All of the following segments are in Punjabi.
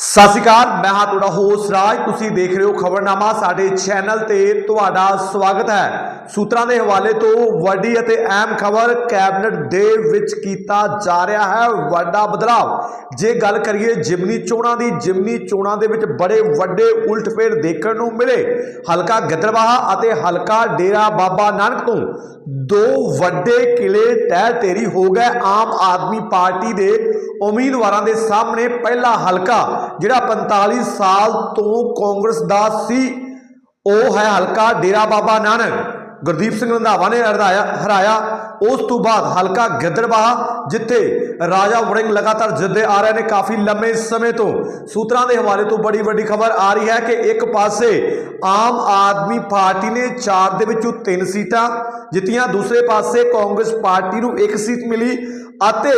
ਸਤਿ ਸ਼੍ਰੀ ਅਕਾਲ, ਮੈਂ ਹਾਂ ਤੁਹਾਡਾ ਹੋਸਟ ਰਾਜ। ਤੁਸੀਂ ਦੇਖ ਰਹੇ ਹੋ ਖਬਰਨਾਮਾ, ਸਾਡੇ ਚੈਨਲ ਤੇ ਤੁਹਾਡਾ ਸਵਾਗਤ ਹੈ। ਸੂਤਰਾਂ ਦੇ ਹਵਾਲੇ ਤੋਂ ਵੱਡੀ ਅਤੇ ਅਹਿਮ ਖਬਰ ਕੈਬਨਿਟ ਦੇ ਵਿੱਚ ਕੀਤਾ ਜਾ ਰਿਹਾ ਹੈ ਵੱਡਾ ਬਦਲਾਅ ਜੇ ਗੱਲ ਕਰੀਏ ਜਿਮਨੀ ਚੋਣਾਂ ਦੀ, ਜਿਮਨੀ ਚੋਣਾਂ ਦੇ ਵਿੱਚ ਬੜੇ ਵੱਡੇ ਉਲਟਫੇਰ ਦੇਖਣ ਨੂੰ ਮਿਲੇ। ਹਲਕਾ ਗਿੱਦੜਬਾਹਾ ਅਤੇ ਹਲਕਾ ਡੇਰਾ ਬਾਬਾ ਨਾਨਕ ਤੋਂ ਦੋ ਵੱਡੇ ਕਿਲੇ ਟਹਿ ਢੇਰੀ ਹੋ ਗਏ। ਆਮ ਆਦਮੀ ਪਾਰਟੀ ਦੇ ਉਮੀਦਵਾਰਾਂ ਦੇ ਸਾਹਮਣੇ ਪਹਿਲਾ ਹਲਕਾ ਜਿਹੜਾ 45 ਸਾਲ ਤੋਂ ਕਾਂਗਰਸ ਦਾ ਸੀ, ਉਹ ਹੈ ਹਲਕਾ ਡੇਰਾ ਬਾਬਾ ਨਾਨਕ। ਗੁਰਦੀਪ ਸਿੰਘ ਰੰਧਾਵਾ ਨੇ ਹਰਾਇਆ ਹਰਾਇਆ। ਉਸ ਤੋਂ ਬਾਅਦ ਹਲਕਾ ਗਿੱਦੜਬਾਹਾ, ਜਿੱਥੇ ਰਾਜਾ ਵੜਿੰਗ ਲਗਾਤਾਰ ਜਿੱਦੇ ਆ ਰਹੇ ਨੇ ਕਾਫੀ ਲੰਮੇ ਸਮੇਂ ਤੋਂ। ਸੂਤਰਾਂ ਦੇ ਹਵਾਲੇ ਤੋਂ ਬੜੀ ਵੱਡੀ ਖਬਰ ਆ ਰਹੀ ਹੈ ਕਿ ਇੱਕ ਪਾਸੇ ਆਮ ਆਦਮੀ ਪਾਰਟੀ ਨੇ ਚਾਰ ਦੇ ਵਿੱਚੋਂ ਤਿੰਨ ਸੀਟਾਂ ਜਿੱਤੀਆਂ, ਦੂਸਰੇ ਪਾਸੇ ਕਾਂਗਰਸ ਪਾਰਟੀ ਨੂੰ ਇੱਕ ਸੀਟ ਮਿਲੀ ਅਤੇ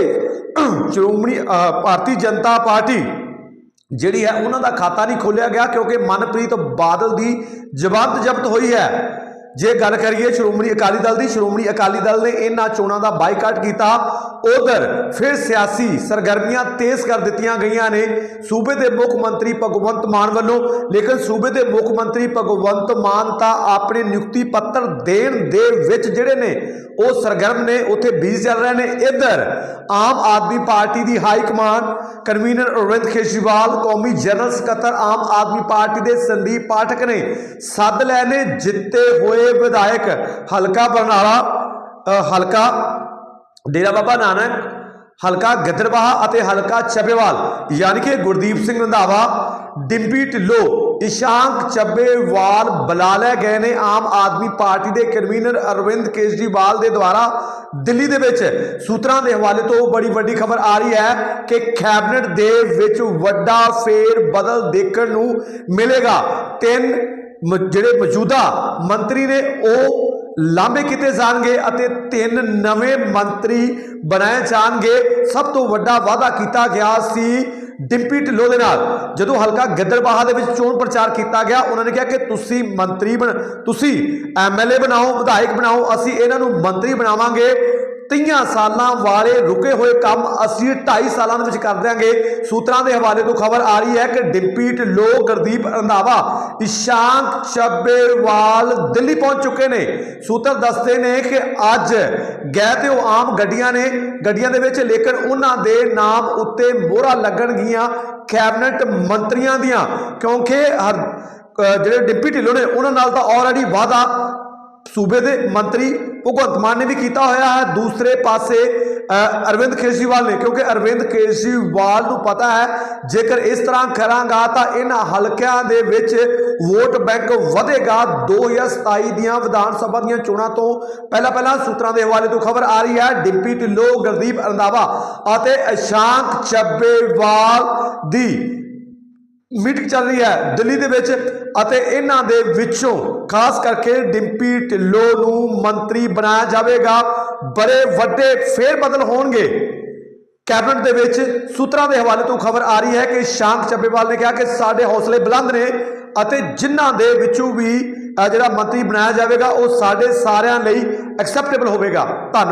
ਸ਼੍ਰੋਮਣੀ ਭਾਰਤੀ ਜਨਤਾ ਪਾਰਟੀ ਜਿਹੜੀ ਹੈ ਉਹਨਾਂ ਦਾ ਖਾਤਾ ਨਹੀਂ ਖੋਲਿਆ ਗਿਆ ਕਿਉਂਕਿ ਮਨਪ੍ਰੀਤ ਬਾਦਲ ਦੀ ਜ਼ਮਾਨਤ ਜ਼ਬਤ ਹੋਈ ਹੈ। ਜੇ ਗੱਲ ਕਰੀਏ ਸ਼੍ਰੋਮਣੀ ਅਕਾਲੀ ਦਲ ਦੀ, ਸ਼੍ਰੋਮਣੀ ਅਕਾਲੀ ਦਲ ਨੇ ਇਹਨਾਂ ਚੋਣਾਂ ਦਾ ਬਾਈਕਾਟ ਕੀਤਾ। ਉਧਰ ਫਿਰ ਸਿਆਸੀ ਸਰਗਰਮੀਆਂ ਤੇਜ਼ ਕਰ ਦਿੱਤੀਆਂ ਗਈਆਂ ਨੇ ਸੂਬੇ ਦੇ ਮੁੱਖ ਮੰਤਰੀ ਭਗਵੰਤ ਮਾਨ ਵੱਲੋਂ। ਲੇਕਿਨ ਸੂਬੇ ਦੇ ਮੁੱਖ ਮੰਤਰੀ ਭਗਵੰਤ ਮਾਨ ਤਾਂ ਆਪਣੇ ਨਿਯੁਕਤੀ ਪੱਤਰ ਦੇਣ ਦੇ ਵਿੱਚ ਜਿਹੜੇ ਨੇ, ਉਹ ਸਰਗਰਮ ਨੇ, ਉੱਥੇ ਬੀਜ ਚੱਲ ਰਹੇ ਨੇ। ਇੱਧਰ ਆਮ ਆਦਮੀ ਪਾਰਟੀ ਦੀ high command convener Arvind Kejriwal, ਕੌਮੀ ਜਨਰਲ ਸਕੱਤਰ ਆਮ ਆਦਮੀ ਪਾਰਟੀ ਦੇ ਸੰਦੀਪ ਪਾਠਕ ਨੇ ਸੱਦ ਲੈ ਨੇ, ਜਿੱਤੇ ਹੋਏ ਵਿਧਾਇਕ ਹਲਕਾ ਬਰਨਾਲਾ ਹਲਕਾ ਡੇਰਾ ਬਾਬਾ ਨਾਨਕ, ਹਲਕਾ ਗਿੱਦੜਬਾਹਾ ਅਤੇ ਹਲਕਾ ਚੱਬੇਵਾਲ ਯਾਨੀ ਕਿ ਗੁਰਦੀਪ ਸਿੰਘ ਰੰਧਾਵਾ, ਡਿੰਪੀ ਢਿੱਲੋਂ ਇਸ਼ਾਂਕ ਚੱਬੇਵਾਲ ਬੁਲਾ ਲਏ ਗਏ ਨੇ ਆਮ ਆਦਮੀ ਪਾਰਟੀ ਦੇ ਕਨਵੀਨਰ ਅਰਵਿੰਦ ਕੇਜਰੀਵਾਲ ਦੇ ਦੁਆਰਾ ਦਿੱਲੀ ਦੇ ਵਿੱਚ। ਸੂਤਰਾਂ ਦੇ ਹਵਾਲੇ ਤੋਂ ਬੜੀ ਵੱਡੀ ਖਬਰ ਆ ਰਹੀ ਹੈ ਕਿ ਕੈਬਨਿਟ ਦੇ ਵਿੱਚ ਵੱਡਾ ਫੇਰ ਬਦਲ ਦੇਖਣ ਨੂੰ ਮਿਲੇਗਾ। ਤਿੰਨ ਜਿਹੜੇ ਮੌਜੂਦਾ ਮੰਤਰੀ ਨੇ ਉਹ ਲਾਂਬੇ ਕੀਤੇ ਜਾਣਗੇ ਅਤੇ ਤਿੰਨ ਨਵੇਂ ਮੰਤਰੀ ਬਣਾਏ ਜਾਣਗੇ। ਸਭ ਤੋਂ ਵੱਡਾ ਵਾਅਦਾ ਕੀਤਾ ਗਿਆ ਸੀ ਡਿੰਪੀ ਢਿੱਲੋਂ ਦੇ ਨਾਲ। ਜਦੋਂ ਹਲਕਾ ਗਿੱਦੜਬਾਹਾ ਦੇ ਵਿੱਚ ਚੋਣ ਪ੍ਰਚਾਰ ਕੀਤਾ ਗਿਆ, ਉਹਨਾਂ ਨੇ ਕਿਹਾ ਕਿ ਤੁਸੀਂ ਮੰਤਰੀ ਬਣ ਤੁਸੀਂ ਐਮਐਲਏ ਬਣਾਓ, ਵਿਧਾਇਕ ਬਣਾਓ, ਅਸੀਂ ਇਹਨਾਂ ਨੂੰ ਮੰਤਰੀ ਬਣਾਵਾਂਗੇ। 30 ਸਾਲਾਂ ਵਾਲੇ ਰੁਕੇ ਹੋਏ ਕੰਮ ਅਸੀਂ 2.5 ਸਾਲਾਂ ਦੇ ਵਿੱਚ ਕਰ ਦਿਆਂਗੇ। ਸੂਤਰਾਂ ਦੇ ਹਵਾਲੇ ਤੋਂ ਖਬਰ ਆ ਰਹੀ ਹੈ ਕਿ ਡਿੰਪੀ ਢਿੱਲੋਂ ਗੁਰਦੀਪ ਰੰਧਾਵਾ ਇਸ਼ਾਂਕ ਚੱਬੇਵਾਲ ਦਿੱਲੀ ਪਹੁੰਚ ਚੁੱਕੇ ਨੇ। ਸੂਤਰ ਦੱਸਦੇ ਨੇ ਕਿ ਅੱਜ ਗਏ ਤੇ ਉਹ ਆਮ ਗੱਡੀਆਂ ਨੇ। ਗੱਡੀਆਂ ਦੇ ਵਿੱਚ ਲੇਕਿਨ ਉਹਨਾਂ ਦੇ ਨਾਮ ਉੱਤੇ ਮੋਹਰਾਂ ਲੱਗਣਗੀਆਂ ਕੈਬਨਿਟ ਮੰਤਰੀਆਂ ਦੀਆਂ ਕਿਉਂਕਿ ਹਰ ਜਿਹੜੇ ਡਿੰਪੀ ਢਿੱਲੋਂ ਨੇ, ਉਹਨਾਂ ਨਾਲ ਤਾਂ ਆਲਰੇਡੀ ਵਾਅਦਾ ਸੂਬੇ ਦੇ ਮੰਤਰੀ ਭਗਵੰਤ ਮਾਨ ਨੇ ਵੀ ਕੀਤਾ ਹੋਇਆ ਹੈ। ਦੂਸਰੇ ਪਾਸੇ ਅਰਵਿੰਦ ਕੇਜਰੀਵਾਲ ਨੇ, ਕਿਉਂਕਿ ਅਰਵਿੰਦ ਕੇਜਰੀਵਾਲ ਨੂੰ ਪਤਾ ਹੈ, ਜੇਕਰ ਇਸ ਤਰ੍ਹਾਂ ਕਰਾਂਗਾ ਤਾਂ ਇਹਨਾਂ ਹਲਕਿਆਂ ਦੇ ਵਿੱਚ ਵੋਟ ਬੈਂਕ ਵਧੇਗਾ। 2027 ਦੀਆਂ ਵਿਧਾਨ ਸਭਾ ਦੀਆਂ ਚੋਣਾਂ ਤੋਂ ਪਹਿਲਾਂ ਪਹਿਲਾਂ ਸੂਤਰਾਂ ਦੇ ਹਵਾਲੇ ਤੋਂ ਖਬਰ ਆ ਰਹੀ ਹੈ। ਡਿੰਪੀ ਢਿੱਲੋਂ, ਗੁਰਦੀਪ ਰੰਧਾਵਾ ਅਤੇ ਅਸ਼ਾਂਕ ਚੱਬੇਵਾਲ ਦੀ ਮੀਟਿੰਗ ਚੱਲ ਰਹੀ ਹੈ ਦਿੱਲੀ ਦੇ ਵਿੱਚ ਅਤੇ ਇਹਨਾਂ ਦੇ ਵਿੱਚੋਂ ਖਾਸ ਕਰਕੇ ਡਿੰਪੀ ਢਿੱਲੋਂ ਨੂੰ ਮੰਤਰੀ ਬਣਾਇਆ ਜਾਵੇਗਾ। ਬੜੇ ਵੱਡੇ ਫੇਰ ਬਦਲ ਹੋਣਗੇ। ਕੈਬਨਿਟ ਦੇ ਵਿੱਚ ਸੂਤਰਾਂ ਦੇ ਹਵਾਲੇ ਤੋਂ ਖਬਰ ਆ ਰਹੀ ਹੈ ਕਿ ਸ਼ਾਂਤ ਚੱਬੇਵਾਲ ਨੇ ਕਿਹਾ ਕਿ ਸਾਡੇ ਹੌਸਲੇ ਬੁਲੰਦ ਨੇ ਅਤੇ ਜਿਨ੍ਹਾਂ ਦੇ ਵਿੱਚੋਂ ਵੀ ਜਿਹੜਾ ਮੰਤਰੀ ਬਣਾਇਆ ਜਾਵੇਗਾ, ਉਹ ਸਾਡੇ ਸਾਰਿਆਂ ਲਈ ਐਕਸੈਪਟੇਬਲ ਹੋਵੇਗਾ। ਧੰਨਵਾਦ।